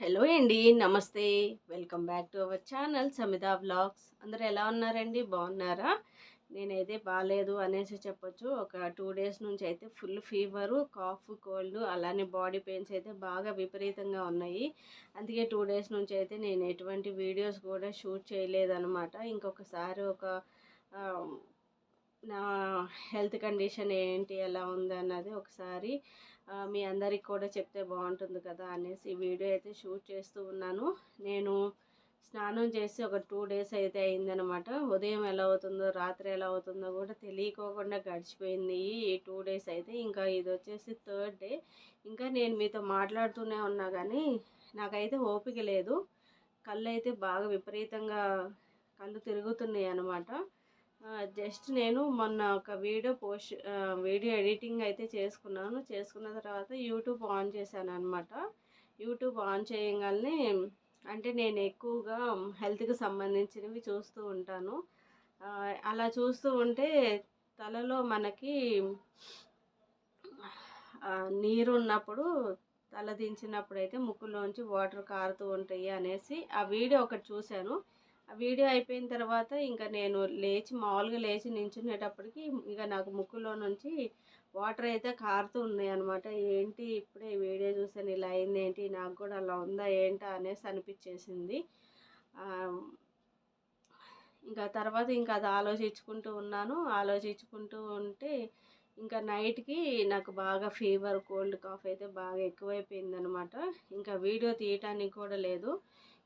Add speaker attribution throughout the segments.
Speaker 1: Hello అండి నమస్తే. Welcome back to our channel Samitha vlogs. అందరు ఎలా ఉన్నారండి? బాగున్నారా? నేనైతే బాగాలేదు అనేసి చెప్పొచ్చు. ఒక టూ డేస్ నుంచి అయితే ఫుల్ ఫీవరు కాఫ్ కోల్డ్ అలానే బాడీ పెయిన్స్ అయితే బాగా విపరీతంగా ఉన్నాయి. అందుకే టూ డేస్ నుంచి అయితే నేను ఎటువంటి వీడియోస్ కూడా షూట్ చేయలేదనమాట ఇంకొకసారి ఒక నా హెల్త్ కండిషన్ ఏంటి ఎలా ఉంది అన్నది ఒకసారి మీ అందరికి కూడా చెప్తే బాగుంటుంది కదా అనేసి ఈ వీడియో అయితే షూట్ చేస్తూ ఉన్నాను. నేను స్నానం చేసి ఒక టూ డేస్ అయితే అయిందనమాట ఉదయం ఎలా అవుతుందో రాత్రి ఎలా అవుతుందో కూడా తెలియకోకుండా గడిచిపోయింది ఈ టూ డేస్ అయితే. ఇంకా ఇది వచ్చేసి థర్డ్ డే. ఇంకా నేను మీతో మాట్లాడుతూనే ఉన్నా కానీ నాకైతే ఓపిక లేదు. కళ్ళు అయితే బాగా విపరీతంగా కళ్ళు తిరుగుతున్నాయి అనమాట జస్ట్ నేను మొన్న ఒక వీడియో పోస్ట్ వీడియో ఎడిటింగ్ అయితే చేసుకున్నాను. చేసుకున్న తర్వాత యూట్యూబ్ ఆన్ చేశాను అనమాట యూట్యూబ్ ఆన్ చేయగానే అంటే నేను ఎక్కువగా హెల్త్కి సంబంధించినవి చూస్తూ ఉంటాను. అలా చూస్తూ ఉంటే తలలో మనకి నీరు ఉన్నప్పుడు తల దించినప్పుడు అయితే ముక్కులోంచి వాటర్ కారుతూ ఉంటాయి అనేసి ఆ వీడియో ఒకటి చూశాను. వీడియో అయిపోయిన తర్వాత ఇంకా నేను లేచి మామూలుగా లేచి నించునేటప్పటికి ఇక నాకు ముక్కులో నుంచి వాటర్ అయితే కారుతూ ఉన్నాయి అనమాట ఏంటి ఇప్పుడే వీడియో చూసాను ఇలా అయింది ఏంటి నాకు కూడా అలా ఉందా ఏంటా అనేసి అనిపించేసింది. ఇంకా తర్వాత ఇంకా అది ఆలోచించుకుంటూ ఉన్నాను. ఆలోచించుకుంటూ ఉంటే ఇంకా నైట్కి నాకు బాగా ఫీవర్ కోల్డ్ కాఫ్ అయితే బాగా ఎక్కువైపోయింది అనమాట ఇంకా వీడియో తీయటానికి కూడా లేదు.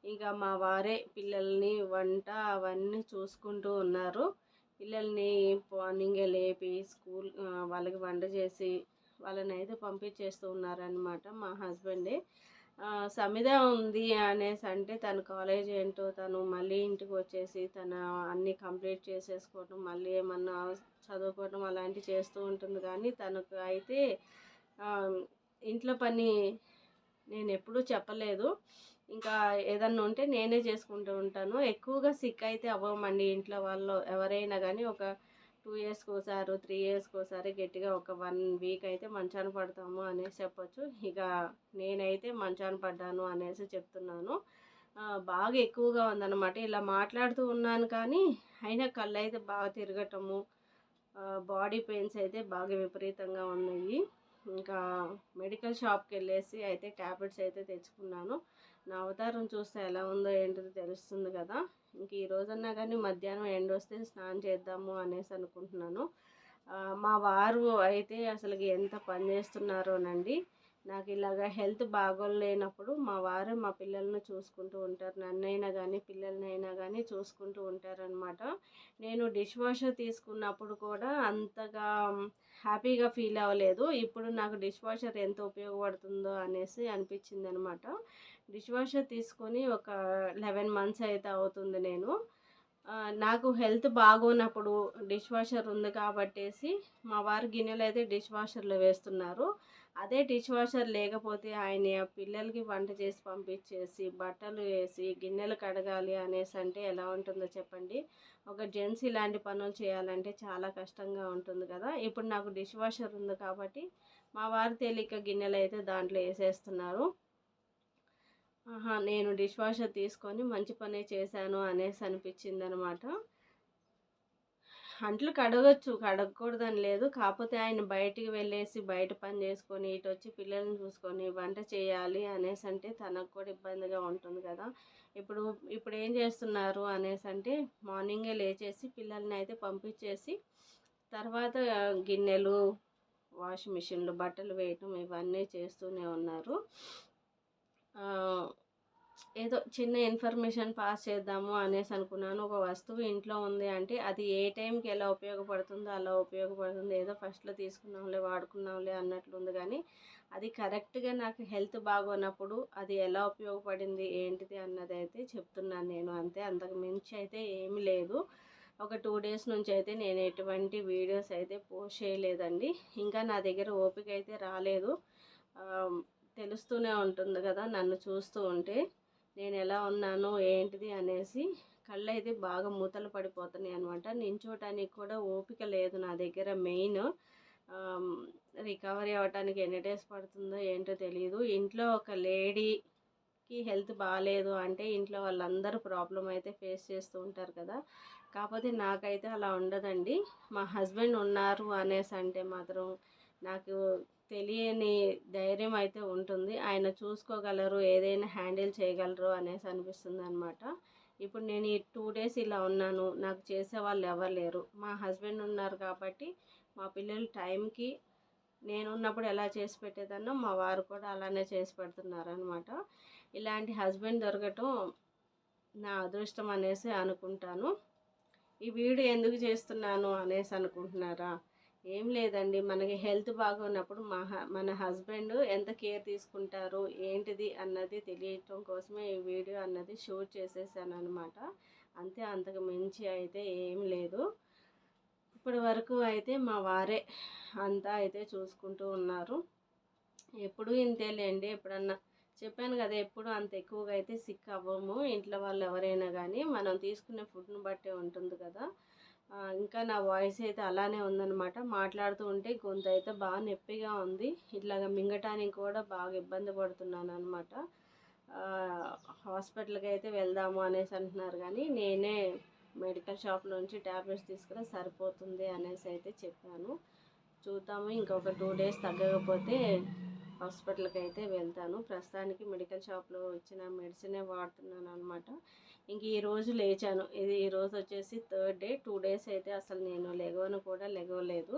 Speaker 1: ఇంకా మా వారే పిల్లల్ని వంట అవన్నీ చూసుకుంటూ ఉన్నారు. పిల్లల్ని మార్నింగే లేపి స్కూల్ వాళ్ళకి వంట చేసి వాళ్ళని అయితే పంపించేస్తూ ఉన్నారనమాట మా హస్బెండే. సమిద ఉంది అనేసి అంటే తన కాలేజ్ ఏంటో తను మళ్ళీ ఇంటికి వచ్చేసి తన అన్నీ కంప్లీట్ చేసేసుకోవటం మళ్ళీ ఏమన్నా చదువుకోవటం అలాంటివి చేస్తూ ఉంటుంది. కానీ తనకు అయితే ఇంట్లో పని నేను ఎప్పుడూ చెప్పలేదు. ఇంకా ఏదన్నా ఉంటే నేనే చేసుకుంటూ ఉంటాను. ఎక్కువగా సిక్ అయితే అవ్వమండి ఇంట్లో వాళ్ళు. ఎవరైనా కానీ ఒక టూ ఇయర్స్కి ఒకసారి త్రీ ఇయర్స్కి ఒకసారి గట్టిగా ఒక వన్ వీక్ అయితే మంచాన పడతాము అనేసి చెప్పొచ్చు. ఇక నేనైతే మంచాన పడ్డాను అనేసి చెప్తున్నాను. బాగా ఎక్కువగా ఉందన్నమాట. ఇలా మాట్లాడుతూ ఉన్నాను కానీ అయినా కళ్ళు అయితే బాగా తిరగటము బాడీ పెయిన్స్ అయితే బాగా విపరీతంగా ఉన్నాయి. ఇంకా మెడికల్ షాప్కి వెళ్ళేసి అయితే ట్యాబ్లెట్స్ అయితే తెచ్చుకున్నాను. నా అవతారం చూస్తే ఎలా ఉందో ఏంటో తెలుస్తుంది కదా. ఇంక ఈ రోజన్నా కానీ మధ్యాహ్నం ఎండ వస్తే స్నానం చేద్దాము అనేసి అనుకుంటున్నాను. మా వారు అయితే అసలు ఎంత పని చేస్తున్నారోనండి. నాకు ఇలాగ హెల్త్ బాగోలేనప్పుడు మా వారు మా పిల్లల్ని చూసుకుంటూ ఉంటారు. నన్నైనా కానీ పిల్లలనైనా కానీ చూసుకుంటూ ఉంటారనమాట నేను డిష్ వాషర్ తీసుకున్నప్పుడు కూడా అంతగా హ్యాపీగా ఫీల్ అవ్వలేదు. ఇప్పుడు నాకు డిష్ వాషర్ ఎంత ఉపయోగపడుతుందో అనేసి అనిపించింది అనమాట డిష్ వాషర్ తీసుకొని ఒక లెవెన్ మంత్స్ అయితే అవుతుంది నేను. నాకు హెల్త్ బాగోనప్పుడు డిష్ వాషర్ ఉంది కాబట్టేసి మా వారు గిన్నెలు అయితే డిష్ వాషర్లో వేస్తున్నారు. అదే డిష్ వాషర్ లేకపోతే ఆయన పిల్లలకి వంట చేసి పంపించేసి బట్టలు వేసి గిన్నెలు కడగాలి అనేసి అంటే ఎలా ఉంటుందో చెప్పండి. ఒక జెంట్స్ ఇలాంటి పనులు చేయాలంటే చాలా కష్టంగా ఉంటుంది కదా. ఇప్పుడు నాకు డిష్ వాషర్ ఉంది కాబట్టి మా వారు తేలిక గిన్నెలు అయితే దాంట్లో వేసేస్తున్నారు. ఆహా నేను డిష్ వాషర్ తీసుకొని మంచి పనే చేశాను అనేసి అనిపించింది అనమాట అంట్లు కడగచ్చు కడగకూడదని లేదు. కాకపోతే ఆయన బయటికి వెళ్ళేసి బయట పని చేసుకొని ఇటు వచ్చి పిల్లల్ని చూసుకొని వంట చేయాలి అనేసి అంటే తనకు కూడా ఇబ్బందిగా ఉంటుంది కదా. ఇప్పుడు ఇప్పుడు ఏం చేస్తున్నారు అనేసి అంటే మార్నింగే లేచేసి పిల్లల్ని అయితే పంపించేసి తర్వాత గిన్నెలు వాషింగ్ మిషన్లు బట్టలు వేయటం ఇవన్నీ చేస్తూనే ఉన్నారు. ఏదో చిన్న ఇన్ఫర్మేషన్ పాస్ చేద్దాము అనేసి అనుకున్నాను. ఒక వస్తువు ఇంట్లో ఉంది అంటే అది ఏ టైంకి ఎలా ఉపయోగపడుతుందో అలా ఉపయోగపడుతుంది. ఏదో ఫస్ట్లో తీసుకున్నాంలే వాడుకున్నాంలే అన్నట్లుంది కానీ అది కరెక్ట్గా నాకు హెల్త్ బాగోనప్పుడు అది ఎలా ఉపయోగపడింది ఏంటిది అన్నది అయితే చెప్తున్నాను నేను. అంతే అంతకు మించి అయితే ఏమీ లేదు. ఒక టూ డేస్ నుంచి అయితే నేను ఎటువంటి వీడియోస్ అయితే పోస్ట్ చేయలేదండి. ఇంకా నా దగ్గర ఓపిక అయితే రాలేదు. తెలుస్తూనే ఉంటుంది కదా నన్ను చూస్తూ ఉంటే. నేను ఎలా ఉన్నాను ఏంటిది అనేసి కళ్ళు అయితే బాగా మూతలు పడిపోతున్నాయి అనమాట నించోటానికి కూడా ఓపిక లేదు నా దగ్గర మెయిన్. రికవరీ అవ్వటానికి ఎన్ని డేస్ పడుతుందో ఏంటో తెలియదు ఇంట్లో ఒక లేడీకి హెల్త్ బాగాలేదు అంటే ఇంట్లో వాళ్ళందరూ ప్రాబ్లం అయితే ఫేస్ చేస్తూ ఉంటారు కదా. కాకపోతే నాకైతే అలా ఉండదండి. మా హస్బెండ్ ఉన్నారు అనేసి అంటే మాత్రం నాకు తెలియని ధైర్యం అయితే ఉంటుంది. ఆయన చూసుకోగలరు ఏదైనా హ్యాండిల్ చేయగలరు అనేసి అనిపిస్తుంది అనమాట ఇప్పుడు నేను ఈ టూ డేస్ ఇలా ఉన్నాను నాకు చేసే వాళ్ళు ఎవరు లేరు. మా హస్బెండ్ ఉన్నారు కాబట్టి మా పిల్లలు టైంకి నేను ఉన్నప్పుడు ఎలా చేసి పెట్టేదాన్నో మా వారు కూడా అలానే చేసి పెడుతున్నారు అనమాట ఇలాంటి హస్బెండ్ దొరకటం నా అదృష్టం అనేసి అనుకుంటాను. ఈ వీడియో ఎందుకు చేస్తున్నాను అనేసి అనుకుంటున్నారా? ఏం లేదండి. మనకి హెల్త్ బాగున్నప్పుడు మా మన హస్బెండ్ ఎంత కేర్ తీసుకుంటారు ఏంటిది అన్నది తెలియటం కోసమే ఈ వీడియో అన్నది షూట్ చేసేసాను అనమాట అంతే అంతకు మించి అయితే ఏం లేదు. ఇప్పటి వరకు అయితే మా వారే అంతా అయితే చూసుకుంటూ ఉన్నారు. ఎప్పుడు ఇంతేలేండి. ఎప్పుడన్నా చెప్పాను కదా ఎప్పుడు అంత ఎక్కువగా అయితే సిక్ అవ్వము. ఇంట్లో వాళ్ళు ఎవరైనా కానీ మనం తీసుకునే ఫుడ్ని బట్టే ఉంటుంది కదా. ఇంకా నా వాయిస్ అయితే అలానే ఉందన్నమాట. మాట్లాడుతూ ఉంటే గొంతు అయితే బాగా నొప్పిగా ఉంది. ఇట్లాగ మింగటానికి కూడా బాగా ఇబ్బంది పడుతున్నాను అనమాట హాస్పిటల్కి అయితే వెళ్దాము అనేసి అంటున్నారు కానీ నేనే మెడికల్ షాప్ నుంచి ట్యాబ్లెట్స్ తీసుకుని సరిపోతుంది అనేసి అయితే చెప్పాను. చూద్దాము ఇంకొక టూ డేస్ తగ్గకపోతే హాస్పిటల్కి అయితే వెళ్తాను. ప్రస్తుతానికి మెడికల్ షాప్లో ఇచ్చిన మెడిసినే వాడుతున్నాను అనమాట ఇంక ఈరోజు లేచాను. ఇది ఈరోజు వచ్చేసి థర్డ్ డే. టూ డేస్ అయితే అసలు నేను లెగవను కూడా లెగవలేదు.